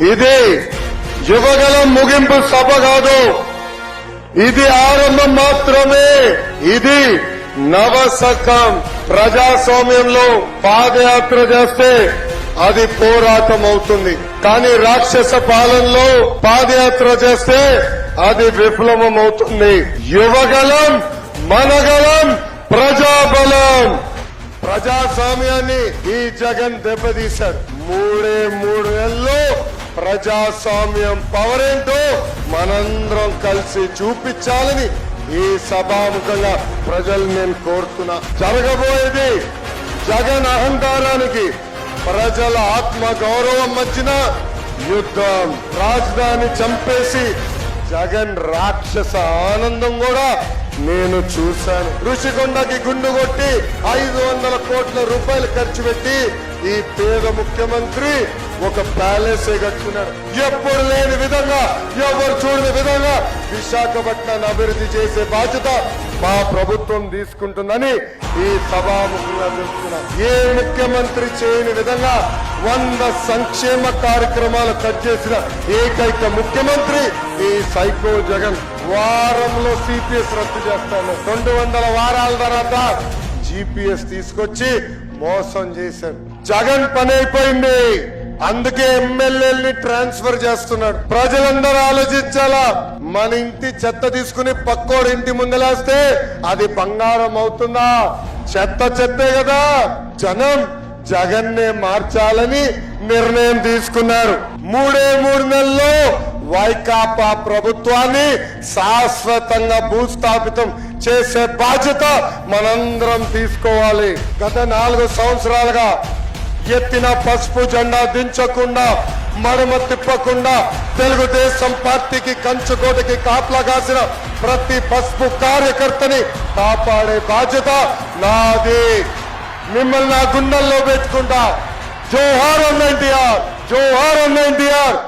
ఇది యువగలం ముగింపు సభ కాదు. ఇది ఆరంభం మాత్రమే. ఇది నవశకం ప్రజాస్వామ్యంలో పాదయాత్ర చేస్తే అది పోరాటం అవుతుంది. కానీ రాక్షస పాలనలో పాదయాత్ర చేస్తే అది విప్లవం అవుతుంది. యువగలం మనగలం ప్రజాబలం. ప్రజాస్వామ్యాన్ని ఈ జగన్ దెబ్బతీశారు మూడే మూడు ప్రజాస్వామ్యం పవర్ ఏంటో మనందరం కలిసి చూపించాలని ఈ సభాముఖంగా ప్రజలు నేను కోరుతున్నా. జరగబోయేది జగన్ అహంకారానికి ప్రజల ఆత్మ గౌరవం మధ్యన యుద్ధం. రాజధాని చంపేసి జగన్ రాక్షస ఆనందం కూడా నేను చూశాను. ఋషికొండకి గుండు కొట్టి ఐదు వందల కోట్ల రూపాయలు ఖర్చు పెట్టి ఈ పేద ముఖ్యమంత్రి ఒక ప్యాలెస్ కట్టుకున్నాడు. ఎప్పుడు లేని విధంగా ఎవరు చూడని విధంగా విశాఖపట్నాన్ని అభివృద్ధి చేసే బాధ్యత మా ప్రభుత్వం తీసుకుంటుందని ఈ సభాముఖంగా తెలుస్తున్నా ఏ ముఖ్యమంత్రి చేయని విధంగా వంద సంక్షేమ కార్యక్రమాలు కట్ చేసిన ఏకైక ముఖ్యమంత్రి ఈ సైకో జగన్. వారంలో సిపిఎస్ రద్దు చేస్తాను. రెండు వందల వారాల తర్వాత జిపిఎస్ తీసుకొచ్చి మోసం చేశారు జగన్ పని అయిపోయింది. అందుకే ఎమ్మెల్యేని ట్రాన్స్ఫర్ చేస్తున్నాడు. ప్రజలందరూ ఆలోచించాలా? మన ఇంటి చెత్త తీసుకుని పక్కోడి ఇంటి ముందలేస్తే అది బంగారం అవుతుందా? చెత్త చెత్తే కదా. జనం జగన్నే మార్చాలని నిర్ణయం తీసుకున్నారు. మూడే మూడు నెలలు వైకాపా ప్రభుత్వాన్ని శాశ్వతంగా భూస్థాపితం చేసే బాధ్యత మనందరం తీసుకోవాలి. గత నాలుగు సంవత్సరాలుగా ఎత్తిన పసుపు జెండా దించకుండా మడమ తిప్పకుండా తెలుగుదేశం పార్టీకి కంచుకోటకి కాపలా కాసిన ప్రతి పసుపు కార్యకర్తని కాపాడే బాధ్యత నాది. మిమ్మల్ని నా గుండెల్లో పెట్టుకుంటా. జోహార్ అన్న ఎన్టీఆర్ జోహార్ అన్న ఎన్టీఆర్.